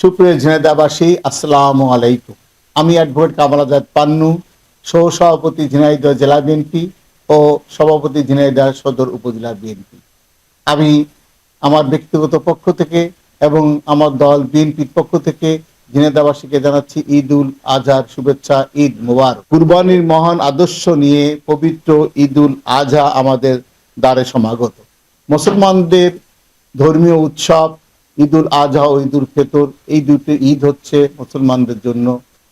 সুপ্রিয় ঝিনাইদাবাসী আসসালামু আলাইকুম। আমি অ্যাডভোকেট কামাল আজাদ পান্নু সহ সভাপতি ঝিনাইদহ জেলা বিএনপি ও সভাপতি ঝিনাইদহ সদর উপজেলা বিএনপি। আমি আমার ব্যক্তিগত পক্ষ থেকে এবং আমার দল বিএনপির পক্ষ থেকে ঝিনাইদাবাসীকে জানাচ্ছি ঈদ উল আজহার শুভেচ্ছা, ঈদ মুবারক। কুরবানির মহান আদর্শ নিয়ে পবিত্র ঈদ উল আজহা আমাদের দ্বারে সমাগত। মুসলমানদের ধর্মীয় উৎসব ঈদ উল আজহা ও ঈদ উল ফেতর, এই দুটি ঈদ হচ্ছে মুসলমানদের জন্য,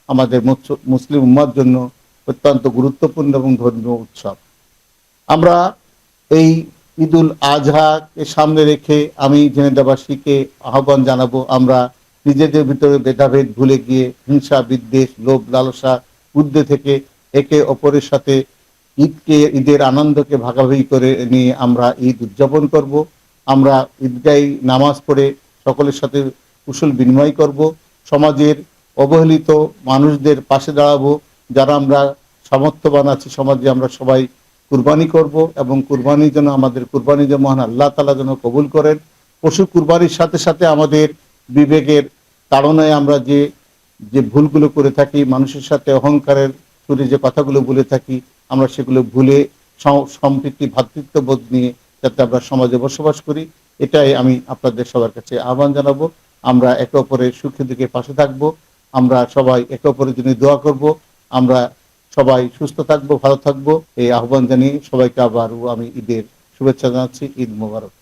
আমাদের মুসলিম উম্মার জন্য অত্যন্ত গুরুত্বপূর্ণ এবং ধর্মীয় উৎসব। আমরা এই ঈদ উল আজহাকে সামনে রেখে আমি জেনেদাবাসীকে আহ্বান জানাব, আমরা নিজেদের ভিতরে ভেদাভেদ ভুলে গিয়ে হিংসা, বিদ্বেষ, লোভ, লালসা উদ্দে থেকে একে অপরের সাথে ঈদকে, ঈদের আনন্দকে ভাগাভাগি করে নিয়ে আমরা ঈদ উদযাপন করব। আমরা ঈদগাই নামাজ পড়ে সকলের সাথে কুশল বিনিময় করব, সমাজের অবহেলিত মানুষদের পাশে দাঁড়াবো, যারা আমরা সামর্থ্যবান আছি, সমাজে আমরা সবাই কুরবানি করব এবং কুরবানির যেন আমাদের কুরবানি যে মহান আল্লাহ তালা যেন কবুল করেন। পশু কুরবানির সাথে সাথে আমাদের বিবেকের তাড়নায় আমরা যে যে ভুলগুলো করে থাকি, মানুষের সাথে অহংকারের সুরে যে কথাগুলো বলে থাকি, আমরা সেগুলো ভুলে সম- সম্প্রীতি ভ্রাতৃত্ববোধ নিয়ে যাতে আমরা সমাজে বসবাস করি। এটাই আমি আপনাদের সবার কাছে আহ্বান জানাব। আমরা একে অপরের সুখে দুঃখে পাশে থাকব। আমরা সবাই একে অপরের জন্য দোয়া করব। আমরা সবাই সুস্থ থাকব, ভালো থাকব। এই আহ্বান জানিয়ে সবাইকে আবার আমি ঈদের শুভেচ্ছা জানাচ্ছি। ঈদ মোবারক।